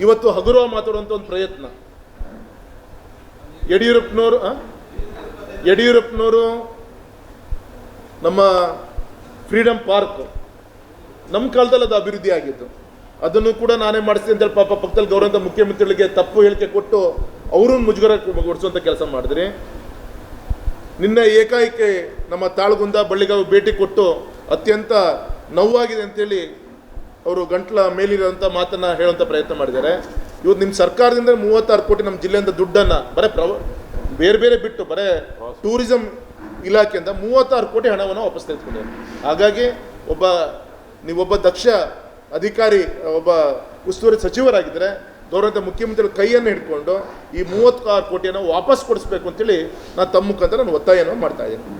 ಇವತ್ತು ಹಗುರವ ಮಾತಾಡುವಂಥ ಒಂದು ಪ್ರಯತ್ನ. ಯಡಿಯೂರಪ್ಪನವರು? ಯಡಿಯೂರಪ್ಪನವರು ನಮ್ಮ ಫ್ರೀಡಮ್ ಪಾರ್ಕ್ ನಮ್ಮ ಕಾಲದಲ್ಲಿ ಅದು ಅಭಿವೃದ್ಧಿ ಆಗಿತ್ತು ಅದನ್ನು ಕೂಡ ನಾನೇ ಮಾಡಿಸ್ತೀನಿ ಅಂತೇಳಿ ಪಾಪ ಪಕ್ಕದಲ್ಲಿ ಗೌರವಂತ ಮುಖ್ಯಮಂತ್ರಿಗಳಿಗೆ ತಪ್ಪು ಹೇಳಿಕೆ ಕೊಟ್ಟು ಅವರನ್ನು ಮುಜುಗರ ಕೊಡಿಸುವಂಥ ಕೆಲಸ ಮಾಡಿದ್ರಿ. ನಿನ್ನೆ ಏಕಾಏಕಿ ನಮ್ಮ ತಾಳಗುಂದ ಬಳ್ಳಿಗಾವ್ ಭೇಟಿ ಕೊಟ್ಟು ಅತ್ಯಂತ ನೋವಾಗಿದೆ ಅಂತೇಳಿ ಅವರು ಗಂಟ್ಲ ಮೇಲಿರುವಂಥ ಮಾತನ್ನ ಹೇಳುವಂಥ ಪ್ರಯತ್ನ ಮಾಡಿದ್ದಾರೆ. ಇವತ್ತು ನಿಮ್ಮ ಸರ್ಕಾರದಿಂದ ಮೂವತ್ತಾರು ಕೋಟಿ ನಮ್ಮ ಜಿಲ್ಲೆಯಿಂದ ದುಡ್ಡನ್ನು ಬರೇ ಪ್ರವ, ಬೇರೆ ಬೇರೆ ಬಿಟ್ಟು ಬರೇ ಟೂರಿಸಂ ಇಲಾಖೆಯಿಂದ ಮೂವತ್ತಾರು ಕೋಟಿ ಹಣವನ್ನು ವಾಪಸ್ ತೆಗೆದುಕೊಂಡಿದ್ದಾರೆ. ಹಾಗಾಗಿ ಒಬ್ಬ, ನೀವೊಬ್ಬ ದಕ್ಷ ಅಧಿಕಾರಿ, ಒಬ್ಬ ಉಸ್ತುವಾರಿ ಸಚಿವರಾಗಿದ್ದರೆ ಗೌರವಂತ ಮುಖ್ಯಮಂತ್ರಿಗಳ ಕೈಯನ್ನು ಹಿಡ್ಕೊಂಡು ಈ ಮೂವತ್ತಾರು ಕೋಟಿಯನ್ನು ವಾಪಸ್ ಕೊಡಿಸ್ಬೇಕು ಅಂತೇಳಿ ನಾನು ತಮ್ಮ ಮುಖಾಂತರ ನಾನು ಒತ್ತಾಯವನ್ನು ಮಾಡ್ತಾ ಇದ್ದೀನಿ.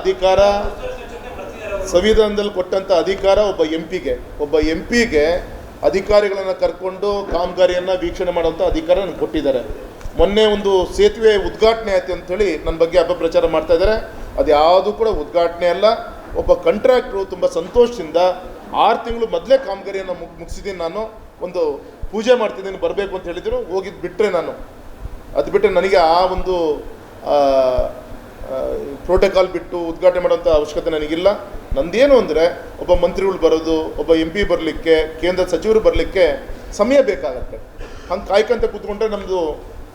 ಅಧಿಕಾರ ಸಂವಿಧಾನದಲ್ಲಿ ಕೊಟ್ಟಂತ ಅಧಿಕಾರ ಒಬ್ಬ ಎಂ ಪಿಗೆ ಒಬ್ಬ ಎಂ ಪಿಗೆ ಅಧಿಕಾರಿಗಳನ್ನು ಕರ್ಕೊಂಡು ಕಾಮಗಾರಿಯನ್ನು ವೀಕ್ಷಣೆ ಮಾಡುವಂಥ ಅಧಿಕಾರ ನನಗೆ ಕೊಟ್ಟಿದ್ದಾರೆ. ಮೊನ್ನೆ ಒಂದು ಸೇತುವೆ ಉದ್ಘಾಟನೆ ಆಯ್ತು ಅಂತೇಳಿ ನನ್ನ ಬಗ್ಗೆ ಅಪಪ್ರಚಾರ ಮಾಡ್ತಾ ಇದ್ದಾರೆ. ಅದು ಯಾವುದು ಕೂಡ ಉದ್ಘಾಟನೆ ಅಲ್ಲ. ಒಬ್ಬ ಕಾಂಟ್ರಾಕ್ಟ್ರು ತುಂಬ ಸಂತೋಷದಿಂದ ಆರು ತಿಂಗಳು ಮೊದಲೇ ಕಾಮಗಾರಿಯನ್ನು ಮುಗ್ ಮುಗಿಸಿದ್ದೀನಿ ನಾನು. ಒಂದು ಪೂಜೆ ಮಾಡ್ತಿದ್ದೀನಿ ಬರಬೇಕು ಅಂತ ಹೇಳಿದ್ರು. ಹೋಗಿದ್ದು ಬಿಟ್ಟರೆ ನಾನು. ಅದು ಬಿಟ್ಟರೆ ನನಗೆ ಆ ಒಂದು ಪ್ರೋಟೋಕಾಲ್ ಬಿಟ್ಟು ಉದ್ಘಾಟನೆ ಮಾಡೋಂಥ ಅವಶ್ಯಕತೆ ನನಗಿಲ್ಲ. ನಂದೇನು ಅಂದರೆ, ಒಬ್ಬ ಮಂತ್ರಿಗಳು ಬರೋದು, ಒಬ್ಬ ಎಂ ಪಿ ಬರಲಿಕ್ಕೆ, ಕೇಂದ್ರ ಸಚಿವರು ಬರಲಿಕ್ಕೆ ಸಮಯ ಬೇಕಾಗತ್ತೆ. ಹಂಗೆ ಕಾಯ್ಕೊಂತ ಕೂತ್ಕೊಂಡ್ರೆ ನಮ್ಮದು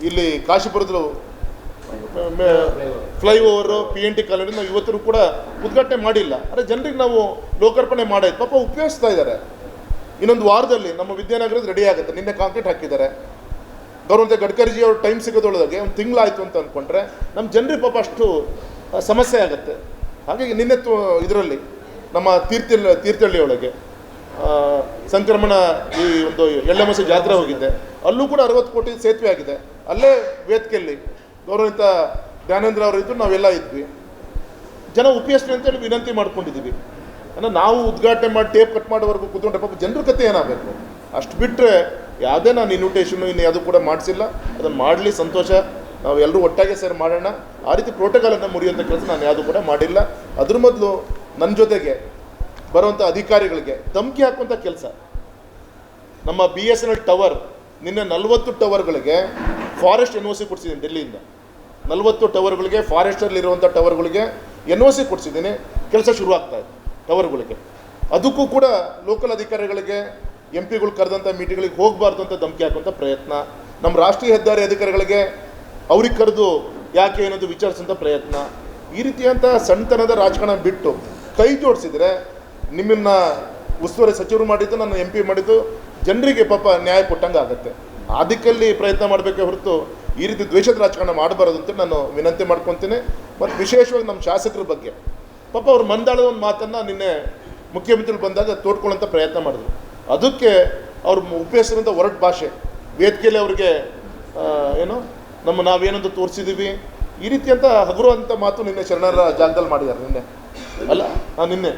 ಇಲ್ಲಿ ಕಾಶಿಪುರದ್ದು flyover P N T colony ನಾವು ಇವತ್ತರೂ ಕೂಡ ಉದ್ಘಾಟನೆ ಮಾಡಿಲ್ಲ. ಆದರೆ ಜನರಿಗೆ ನಾವು ಲೋಕಾರ್ಪಣೆ ಮಾಡಾಯ್ತು ಪಾಪ ಉಪಯೋಗಿಸ್ತಾ ಇದ್ದಾರೆ. ಇನ್ನೊಂದು ವಾರದಲ್ಲಿ ನಮ್ಮ ವಿದ್ಯಾನಗರದ ರೆಡಿ ಆಗುತ್ತೆ. ನಿನ್ನೆ ಕಾಂಕ್ರೀಟ್ ಹಾಕಿದ್ದಾರೆ. ಗೌರವಂತ ಗಡ್ಕರಿಜಿ ಅವ್ರ ಟೈಮ್ ಸಿಗೋದೊಳಗೆ ಒಂದು ತಿಂಗಳಾಯ್ತು ಅಂತ ಅಂದ್ಕೊಂಡ್ರೆ ನಮ್ಮ ಜನರಿಗೆ ಪಾಪ ಅಷ್ಟು ಸಮಸ್ಯೆ ಆಗುತ್ತೆ. ಹಾಗಾಗಿ ನಿನ್ನೆ ಇದರಲ್ಲಿ ನಮ್ಮ ತೀರ್ಥಳ್ಳಿ ತೀರ್ಥಹಳ್ಳಿಯೊಳಗೆ ಸಂಕ್ರಮಣ ಈ ಒಂದು ಎಳ್ಳೆಮಸೆ ಜಾತ್ರೆ ಹೋಗಿದ್ದೆ ಅಲ್ಲೂ ಕೂಡ ಅರವತ್ತು ಕೋಟಿ ಸೇತುವೆ ಆಗಿದೆ. ಅಲ್ಲೇ ವೇದಿಕೆಯಲ್ಲಿ ಗೌರವಿತ ಜ್ಞಾನೇಂದ್ರ ಅವರು ಇದ್ದು ನಾವೆಲ್ಲ ಇದ್ವಿ. ಜನ ಉಪಯೋಗಿಸ್ಲಿ ಅಂತೇಳಿ ವಿನಂತಿ ಮಾಡ್ಕೊಂಡಿದ್ದೀವಿ ಅಂದರೆ ನಾವು ಉದ್ಘಾಟನೆ ಮಾಡಿ, ಟೇಪ್ ಕಟ್ ಮಾಡೋವರೆಗೂ ಕೂತ್ಕೊಂಡ್ರೆ ಪಾಪ ಜನರ ಕತೆ ಏನಾಗಬೇಕು? ಅಷ್ಟು ಬಿಟ್ಟರೆ ಯಾವುದೇ ನಾನು ಇನ್ವಿಟೇಷನು ಇನ್ನು ಯಾವುದು ಕೂಡ ಮಾಡಿಸಿಲ್ಲ. ಅದನ್ನು ಮಾಡಲಿ ಸಂತೋಷ. ನಾವು ಎಲ್ಲರೂ ಒಟ್ಟಾಗೆ ಸೇರಿ ಮಾಡೋಣ. ಆ ರೀತಿ ಪ್ರೋಟೋಕಾಲನ್ನು ಮುರಿಯುವಂಥ ಕೆಲಸ ನಾನು ಯಾವುದೂ ಕೂಡ ಮಾಡಿಲ್ಲ. ಅದ್ರ ಮೊದಲು ನನ್ನ ಜೊತೆಗೆ ಬರುವಂಥ ಅಧಿಕಾರಿಗಳಿಗೆ ಧಮಕಿ ಹಾಕುವಂಥ ಕೆಲಸ. ನಮ್ಮ B S N L tower ನಿನ್ನೆ ನಲವತ್ತು ಟವರ್ಗಳಿಗೆ ಫಾರೆಸ್ಟ್ ಎನ್ ಒ ಸಿ ಕೊಡ್ಸಿದ್ದೀನಿ ಡೆಲ್ಲಿಯಿಂದ. ನಲವತ್ತು ಟವರ್ಗಳಿಗೆ ಫಾರೆಸ್ಟಲ್ಲಿರುವಂಥ ಟವರ್ಗಳಿಗೆ ಎನ್ ಒ ಸಿ ಕೊಡ್ಸಿದ್ದೀನಿ. ಕೆಲಸ ಶುರು ಆಗ್ತಾ ಇದೆ ಟವರ್ಗಳಿಗೆ ಅದಕ್ಕೂ ಕೂಡ ಲೋಕಲ್ ಅಧಿಕಾರಿಗಳಿಗೆ ಎಂ ಪಿಗಳು ಕರೆದಂಥ ಮೀಟಿಂಗ್ಗಳಿಗೆ ಹೋಗಬಾರ್ದು ಅಂತ ಧಮಕಿ ಹಾಕುವಂಥ ಪ್ರಯತ್ನ. ನಮ್ಮ ರಾಷ್ಟ್ರೀಯ ಹೆದ್ದಾರಿ ಅಧಿಕಾರಿಗಳಿಗೆ ಅವ್ರಿಗೆ ಕರೆದು ಯಾಕೆ ಏನದು ವಿಚಾರಿಸುವಂಥ ಪ್ರಯತ್ನ. ಈ ರೀತಿಯಂಥ ಸಣ್ಣತನದ ರಾಜಕಾರಣ ಬಿಟ್ಟು ಕೈ ಜೋಡಿಸಿದರೆ ನಿಮ್ಮನ್ನ ಉಸ್ತುವಾರಿ ಸಚಿವರು ಮಾಡಿದ್ದು ನಾನು ಎಂ ಪಿ ಮಾಡಿದ್ದು, ಜನರಿಗೆ ಪಾಪ ನ್ಯಾಯ ಕೊಟ್ಟಂಗೆ ಆಗುತ್ತೆ. ಆ ದಿಕ್ಕಲ್ಲಿ ಪ್ರಯತ್ನ ಮಾಡಬೇಕೇ ಹೊರತು ಈ ರೀತಿ ದ್ವೇಷದ ರಾಜಕಾರಣ ಮಾಡಬಾರದು ಅಂತ ನಾನು ವಿನಂತಿ ಮಾಡ್ಕೊತೀನಿ. ಮತ್ತು ವಿಶೇಷವಾಗಿ ನಮ್ಮ ಶಾಸಕರ ಬಗ್ಗೆ. ಪಾಪ ಅವ್ರು ಮಂದಾಳದ ಒಂದು ಮಾತನ್ನು ನಿನ್ನೆ ಮುಖ್ಯಮಂತ್ರಿಗಳು ಬಂದಾಗ ತೋಡ್ಕೊಳ್ಳೋಂಥ ಪ್ರಯತ್ನ ಮಾಡಿದ್ರು. ಅದಕ್ಕೆ ಅವ್ರ ಉಪಯೋಗಿಸಿದಂಥ ಹೊರಟ ಭಾಷೆ. ವೇದಿಕೆಯಲ್ಲಿ ಅವ್ರಿಗೆ ಏನು, ನಮ್ಮ ನಾವೇನಂತ ತೋರಿಸಿದ್ದೀವಿ ಈ ರೀತಿಯಂಥ ಹಗುರು ಅಂತ ಮಾತು ನಿನ್ನೆ ಶರಣರ ಜಾಗದಲ್ಲಿ ಮಾಡಿದ್ದಾರೆ ನಿನ್ನೆ. ಅಲ್ಲ ಹಾಂ ನಿನ್ನೆ.